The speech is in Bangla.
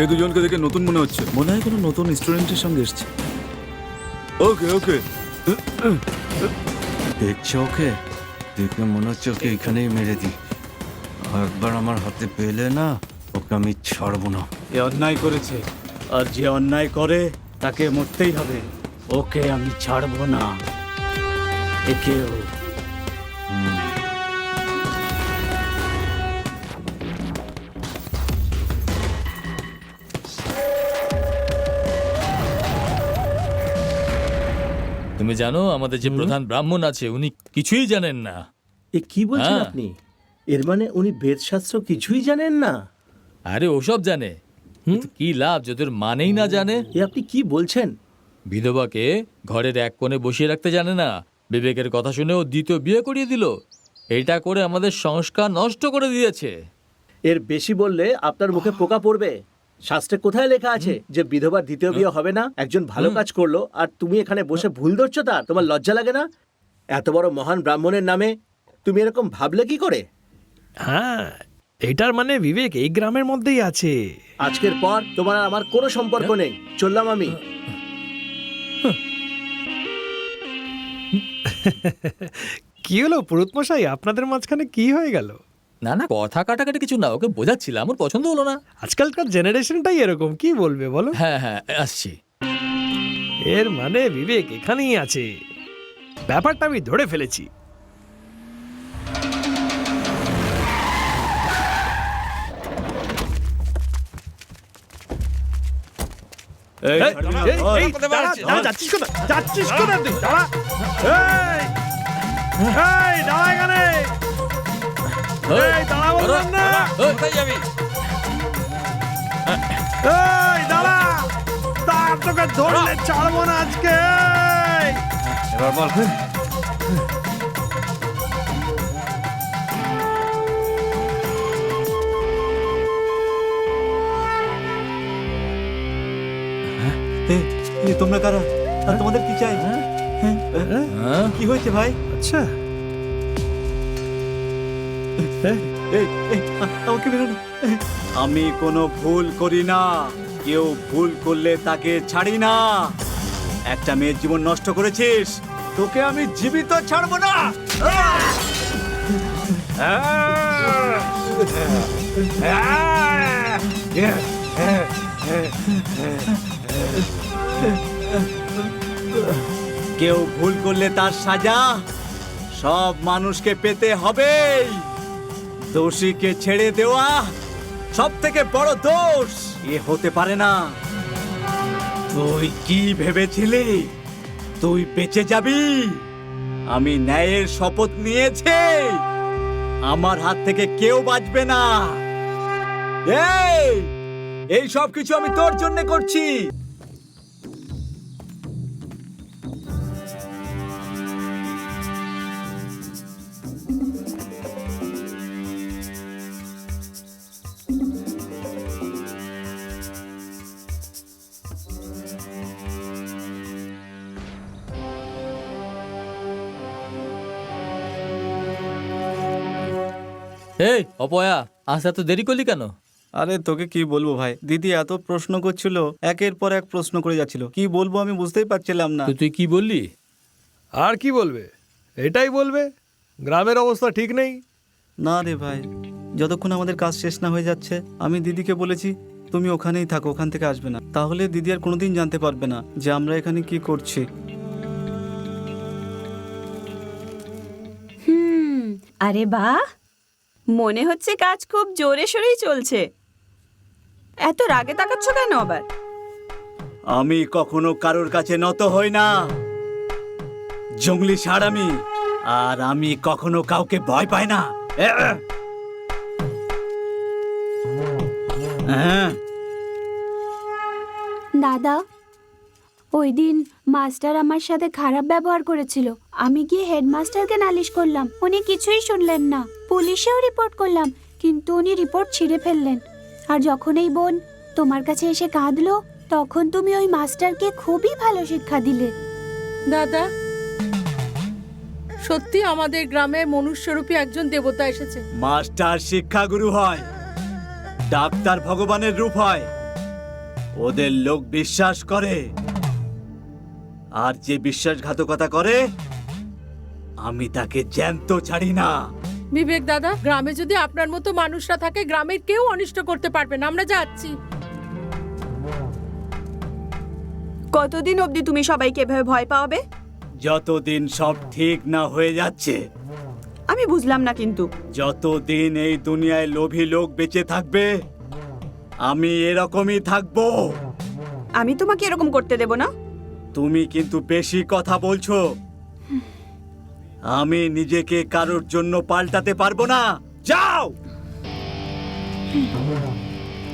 এ দুজনকে দেখে নতুন মনে হচ্ছে। মনে হয় কোনো নতুন স্টুডেন্টের সঙ্গে এসছে। ওকে ওকে। দেখছ ওকে? দেখে মনে হচ্ছে ওকে এখানেই মেরে দিই। একবার আমার হাতে পেলে না ওকে আমি ছাড়বো না। এ অন্যায় করেছে। আর যে অন্যায় করে তাকে মরতেই হবে। ওকে আমি ছাড়বো না। একেও তুমি জানো আমাদের যে প্রধান ব্রাহ্মণ আছে উনি কিছুই জানেন না। এ কি বলছেন হ্যাঁ। আপনি? এর মানে উনি বেদশাস্ত্র কিছুই জানেন না? আরে ওসব জানে। কিন্তু কি লাভ যদি মানেই না জানে। এ আপনি কি বলছেন? বিধবাকে ঘরের এক কোণে বসিয়ে রাখতে জানে না। বিবেকের কথা শুনে ও দ্বিতীয় বিয়ে করিয়ে দিল। এটা করে আমাদের সংস্কার নষ্ট করে দিয়েছে। এর বেশি বললে আপনার মুখে পোকা পড়বে। শাস্ত্রে কোথায় লেখা আছে যে বিধবার দ্বিতীয় বিয়ে হবে না একজন ভালো কাজ করল আর তুমি এখানে বসে ভুল ধরছো তার তোমার লজ্জা লাগে না? এত বড় মহান ব্রাহ্মণের নামে তুমি এরকম ভাবলে কি করে? হ্যাঁ এটার মানে বিবেক এই গ্রামের মধ্যেই আছে। আজকের পর তোমার আর আমার কোনো সম্পর্ক নেই। চললাম আমি। কি হলো পুরুত মশাই? আপনাদের মাঝখানে কি হয়ে গেল? না না কথা কাটাকাটি কিছু না ওকে বোঝাচ্ছিলাম আমার পছন্দ হলো না আজকালকার জেনারেশনটাই এরকম কি বলবে বলো হ্যাঁ হ্যাঁ আসছি এর মানে বিবেক এখানেই আছে ব্যাপারটা আমি ধরে ফেলেছি এই, এই, এই, এই, দাঁড়া, দাঁড়া, যাচ্ছিস কোথায়? যাচ্ছিস কোথায় তুই? দাঁড়া। এই, এই, দাঁড়া এখানে। এই, দাঁড়া বললাম না। কোথায় যাবি? এই, দাঁড়া। দাঁড়া, তোকে ধরলে ছাড়বো না আজকে। এবার বল। তোমরা কারা? আর তোমাদের কি চাই? হ্যাঁ? কি হয়েছে ভাই? আচ্ছা। এই, এই, আ- আমাকে বেরোনো আমি কোনো ভুল করি না। কেউ ভুল করলে তাকে ছাড়ি না। একটা মেয়ের জীবন নষ্ট করেছিস তোকে আমি জীবিত ছাড়বো না। কেউ ভুল করলে তার সাজা সব মানুষকে পেতে হবেই। দোষীকে ছেড়ে দেওয়া সব থেকে বড় দোষ। এ হতে পারে না। তুই কি ভেবেছিলি? তুই বেঁচে যাবি? আমি ন্যায়ের শপথ নিয়েছি। আমার হাত থেকে কেউ বাঁচবে না। এই এই সব কিছু আমি তোর জন্য করছি। এই অপয়া আসতে এত দেরি করলি কেন? আরে তোকে কি বলব ভাই? দিদি এত প্রশ্ন করছিল একের পর এক প্রশ্ন করে যাচ্ছিল। কি বলব আমি বুঝতেই পারছিলাম না। তো তুই কি বললি? আর কি বলবে? এটাই বলবে? গ্রামের অবস্থা ঠিক নেই? না রে ভাই যতক্ষণ আমাদের কাজ শেষ না হয়ে যাচ্ছে আমি দিদিকে বলেছি তুমি ওখানেই থাকো ওখান থেকে আসবে না। তাহলে দিদি আর কোনোদিন জানতে পারবে না যে আমরা এখানে কি করছি। হুম আরে বাহ! মনে হচ্ছে কাজ খুব জোরে সোরেই চলছে। এত রাগে তাকাচ্ছ কেন আবার? আমি কখনো কারোর কাছে নত হই না। জঙ্গলি ষাঁড় আমি আর আমি কখনো কাউকে ভয় পাই না। হ্যাঁ। দাদা ওই দিন মাস্টার আমার সাথে খারাপ ব্যবহার করেছিল। আমি গিয়ে হেডমাস্টারকে নালিশ করলাম উনি কিছুই শুনলেন না। পুলিশেও রিপোর্ট করলাম কিন্তু উনি রিপোর্ট ছিঁড়ে ফেললেন। আর যখন এই বোন তোমার কাছে এসে কাঁদলো তখন তুমি ওই মাস্টারকে খুবই ভালো শিক্ষা দিলে। দাদা সত্যি আমাদের গ্রামে মনুষ্যরূপী একজন দেবতা এসেছে। মাস্টার শিক্ষাগুরু হয় ডাক্তার ভগবানের রূপ হয় ওদের লোক বিশ্বাস করে। আর যে বিশ্বাসঘাতকতা করে আমি তাকে জ্যান্ত ছাড়ি না। বিবেক দাদা গ্রামে যদি আপনার মতো মানুষরা থাকে গ্রামের কেউ অনিষ্ট করতে পারবে না। আমরা যাচ্ছি। কতদিন অবধি তুমি সবাইকে এভাবে ভয় পাওয়াবে যতদিন সব ঠিক না হয়ে যাচ্ছে আমি বুঝলাম না কিন্তু। যতদিন এই দুনিয়ায় লোভী লোক বেঁচে থাকবে আমি এরকমই থাকব। আমি তোমাকে এরকম করতে দেব না? তুমি কিন্তু বেশি কথা বলছো। আমি নিজেকে কারোর জন্য পাল্টাতে পারব না। যাও!